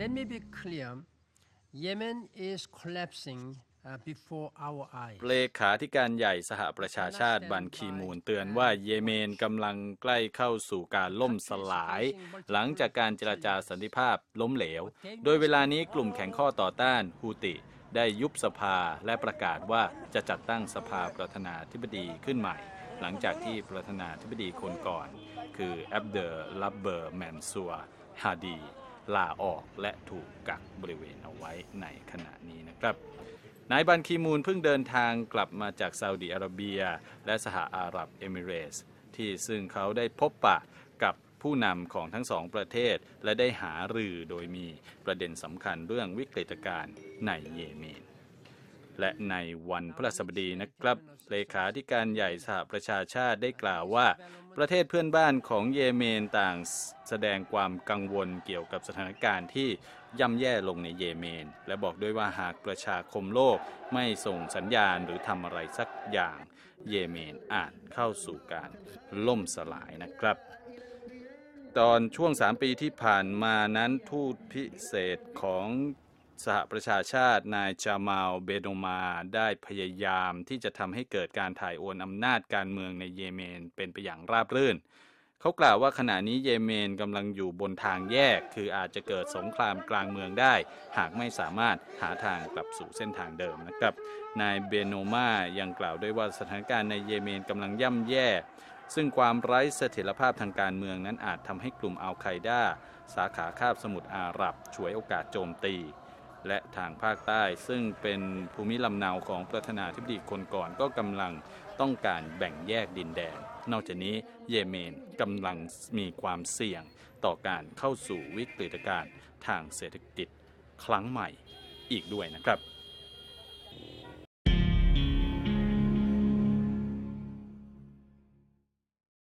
Let me be clear. Yemen is collapsing uh, before our eyes. เลขาธิการใหญ่สหประชาชาติบันคีมูลเตือนว่าเยเมนกำลังใกล้เข้าสู่การล่มสลาย หลังจากการเจรจาสันติภาพล้มเหลว โดยเวลานี้กลุ่มแข่งข้อต่อต้านฮูติ ได้ยุบสภาและประกาศว่าจะจัดตั้งสภาประธานาธิบดีขึ้นใหม่ หลังจากที่ประธานาธิบดีคนก่อน คือแอบเดอร์ลับเบอร์แมนซัวฮาดี ลาออกและถูกกักบริเวณเอาไว้ในขณะนี้นะครับนายบันคีมูลเพิ่งเดินทางกลับมาจากซาอุดิอาระเบีย และสหอาหรับเอมิเรส ที่ซึ่งเขาได้พบปะกับผู้นำของทั้งสองประเทศ และได้หารือโดยมีประเด็นสำคัญเรื่องวิกฤตการณ์ในเยเมน และในวันพฤหัสบดีนะครับ เลขาธิการใหญ่สหประชาชาติได้กล่าวว่า ประเทศเพื่อนบ้านของเยเมนต่างแสดงความกังวลเกี่ยวกับสถานการณ์ที่ย่ำแย่ลงในเยเมน และบอกด้วยว่าหากประชาคมโลกไม่ส่งสัญญาณหรือทำอะไรสักอย่าง เยเมนอาจเข้าสู่การล่มสลายนะครับ ตอนช่วง 3 ปีที่ผ่านมานั้นทูตพิเศษของ สหประชาชาตินายจามาลเบโดมาได้พยายามที่จะทำให้เกิดการถ่ายโอนอำนาจการเมืองในเยเมนเป็นไปอย่างราบรื่น เขากล่าวว่าขณะนี้เยเมนกำลังอยู่บนทางแยก คืออาจจะเกิดสงครามกลางเมืองได้ หากไม่สามารถหาทางกลับสู่เส้นทางเดิมนะครับ นายเบโนมายังกล่าวด้วยว่าสถานการณ์ในเยเมนกำลังย่ำแย่ซึ่งความไร้เสถียรภาพทางการเมืองนั้นอาจทำให้กลุ่มอัลไคดาสาขาคาบสมุทรอาหรับ ฉวยโอกาสโจมตี และทางภาคใต้ ซึ่งเป็นภูมิลำเนาของประธานาธิบดีคนก่อนก็กำลังต้องการแบ่งแยกดินแดน นอกจากนี้เยเมนกำลังมีความเสี่ยงต่อการเข้าสู่วิกฤตการณ์ทางเศรษฐกิจครั้งใหม่อีกด้วยนะครับ